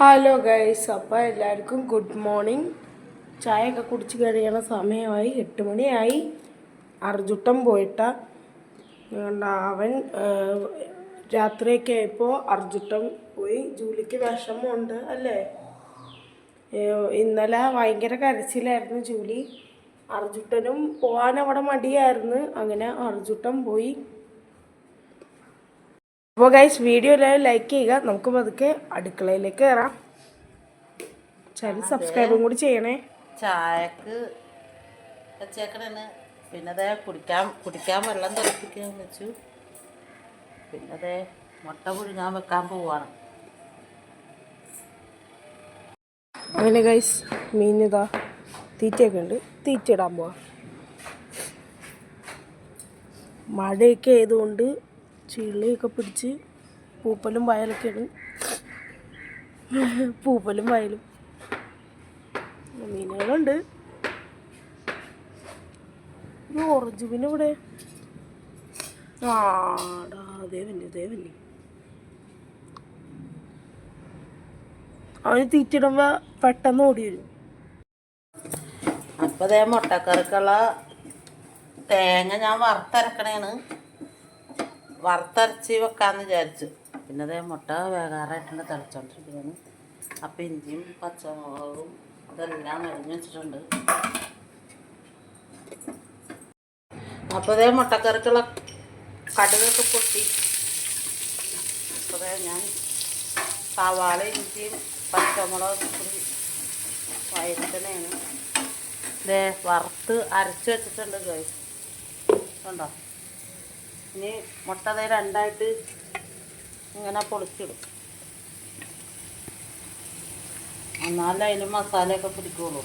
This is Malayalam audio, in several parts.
ഹലോ ഗൈസ് അപ്പോൾ എല്ലാവർക്കും ഗുഡ് മോർണിംഗ് ചായയൊക്കെ കുടിച്ച് കഴിയണ സമയമായി. എട്ട് മണിയായി. അർജുട്ടം പോയിട്ട. അവൻ രാത്രിയൊക്കെ ആയപ്പോൾ അർജുട്ടം പോയി. ജൂലിക്ക് വിഷമമുണ്ട് അല്ലേ? ഇന്നലെ ഭയങ്കര കരച്ചിലായിരുന്നു ജൂലി. അർജുട്ടനും പോകാൻ അവിടെ മടിയായിരുന്നു. അങ്ങനെ അർജുട്ടൻ പോയി. അപ്പോൾ ഗൈസ് വീഡിയോ എല്ലാവരും ലൈക്ക് ചെയ്യുക. നമുക്ക് പതുക്കെ അടുക്കളയിലേക്ക് കയറാം ചാനൽ സബ്സ്ക്രൈബും കൂടി ചെയ്യണേ. ചായക്ക് വെച്ചേക്കണേന് പിന്നെ അതേ കുടിക്കാൻ കുടിക്കാൻ വെള്ളം തിളപ്പിക്കാൻ വെച്ചു. പിന്നെ അതേ മുട്ട പുഴുങ്ങാൻ വെക്കാൻ പോവാണ്. അങ്ങനെ ഗൈസ് മീനിതാ തീറ്റയൊക്കെ ഉണ്ട്. തീറ്റ ഇടാൻ പോവാം. മഴയൊക്കെ ആയതുകൊണ്ട് ചിള്ളിയൊക്കെ പിടിച്ച് പൂപ്പലും വയലൊക്കെയാണ്. പൂപ്പലും വയലും. മീനുകളുണ്ട്. ഒരു ഓറഞ്ച് മീൻ ഇവിടെ. ആടാ അതേ വന്നി അതേ വന്നി അവന് തീറ്റിടുമ്പോ പെട്ടെന്ന് ഓടി വരും. അപ്പോൾ അതേ മുട്ടക്കറിക്കുള്ള തേങ്ങ ഞാൻ വറുത്തരക്കണേണ്. വറുത്തരച്ച് വെക്കാമെന്ന് വിചാരിച്ചു. പിന്നെ അതേ മുട്ട വേകാറായിട്ടുണ്ട് തിളച്ചോണ്ടിരിക്കുന്നത് അപ്പം ഇഞ്ചിയും പച്ചമുളകും ഇതെല്ലാം അരിഞ്ഞ് വെച്ചിട്ടുണ്ട്. അപ്പോൾ അതേ മുട്ടക്കറിക്കുള്ള കടുകൊക്കെ പൊട്ടി. അപ്പോൾ ഞാൻ സവാള ഇഞ്ചിയും പച്ചമുളക് വയറ്റണേണ് ദേ വറുത്ത് അരച്ച് വെച്ചിട്ടുണ്ട് കണ്ടോ? ഇനി മുട്ട ദേ രണ്ടായിട്ട് ഇങ്ങനെ പൊളിച്ചിടും. എന്നാലും അതിൽ മസാലയൊക്കെ പിടിക്കുള്ളൂ.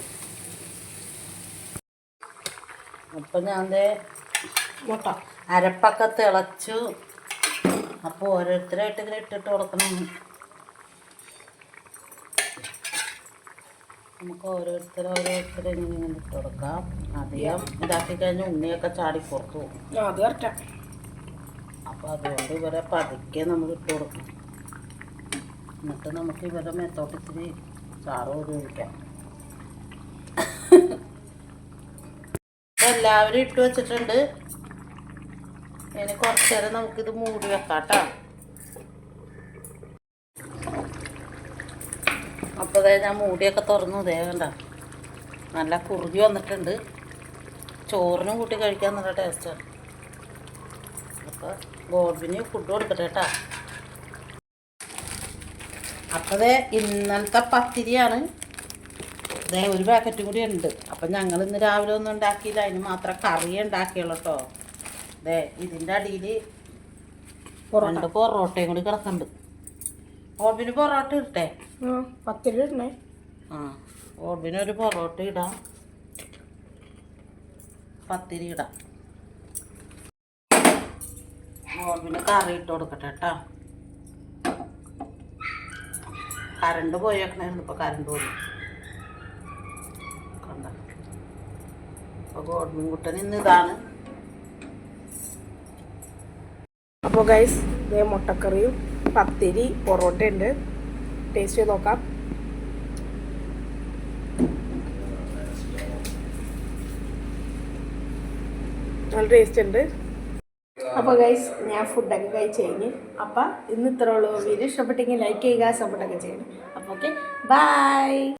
അപ്പം ഞാൻ മുട്ട. അരപ്പൊക്കെ തിളച്ചു. അപ്പോൾ ഓരോരുത്തരായിട്ട് ഇങ്ങനെ ഇട്ടിട്ട് കൊടുക്കണം നമുക്ക് ഓരോരുത്തർ ഓരോരുത്തർ ഇങ്ങനെ ഇട്ട് കൊടുക്കാം. അധികം ഇതാക്കി കഴിഞ്ഞാൽ ഉണ്ണിയൊക്കെ ചാടി പുറത്തു പോകും. അത് അപ്പോൾ അതുകൊണ്ട് ഇവരെ പതുക്കെ നമ്മൾ ഇട്ട് കൊടുക്കും. എന്നിട്ട് നമുക്ക് ഇവരുടെ മേത്തോട്ട് ഇത്തിരി ചാറ് ഉപയോഗിക്കാം. എല്ലാവരും ഇട്ട് വെച്ചിട്ടുണ്ട്. ഇനി കുറച്ച് നേരം നമുക്കിത് മൂടി വെക്കാം കേട്ടോ അപ്പോൾ അതായത് ഞാൻ മൂടിയൊക്കെ തുറന്നു. കണ്ട. നല്ല കുറുകി വന്നിട്ടുണ്ട്. ചോറിനും കൂട്ടി കഴിക്കാൻ നല്ല ടേസ്റ്റാണ് അപ്പോൾ ഗോൾബിന് ഫുഡ് കൊടുക്കട്ടെ കേട്ടോ. അപ്പോൾ ഇന്നലത്തെ പത്തിരിയാണ്. ദേ ഒരു പാക്കറ്റും കൂടി ഉണ്ട്. അപ്പം ഞങ്ങൾ ഇന്ന് രാവിലെ ഒന്നും ഉണ്ടാക്കിയില്ല. അതിന് മാത്രം കറി ഉണ്ടാക്കിയുള്ളൂ കേട്ടോ ദേ ഇതിന്റെ അടിയിൽ രണ്ട് പൊറോട്ടയും കൂടി കിടക്കുന്നുണ്ട്. ഓബിന് പൊറോട്ട ഇട്ടേ പത്തിരി ഇടണേ. ആ ഓബിനൊരു പൊറോട്ട ഇടാം. പത്തിരി ഇടാം. ഓർബിന് കറി ഇട്ട് കൊടുക്കട്ടെ കേട്ടോ കറണ്ട് പോയേക്കണായിരുന്നു ഇപ്പോൾ കറണ്ട് പോയി. കണ്ട? അപ്പോൾ കുട്ടൻ ഇന്ന് ഇതാണ്. അപ്പോൾ ഗൈസ് ഇതേ മുട്ടക്കറിയും പത്തിരി പൊറോട്ട ഉണ്ട്. ടേസ്റ്റ് ചെയ്ത് നോക്കാം. നല്ല ടേസ്റ്റ് ഉണ്ട്. അപ്പോൾ ഗൈസ് ഞാൻ ഫുഡൊക്കെ കഴിച്ച് കഴിഞ്ഞ് അപ്പം ഇന്ന് ഇത്രയുള്ള വീഡിയോ ഇഷ്ടപ്പെട്ടെങ്കിൽ ലൈക്ക് ചെയ്യുക സപ്പോർട്ടൊക്കെ ചെയ്യണം അപ്പോൾ ഓക്കെ ബൈ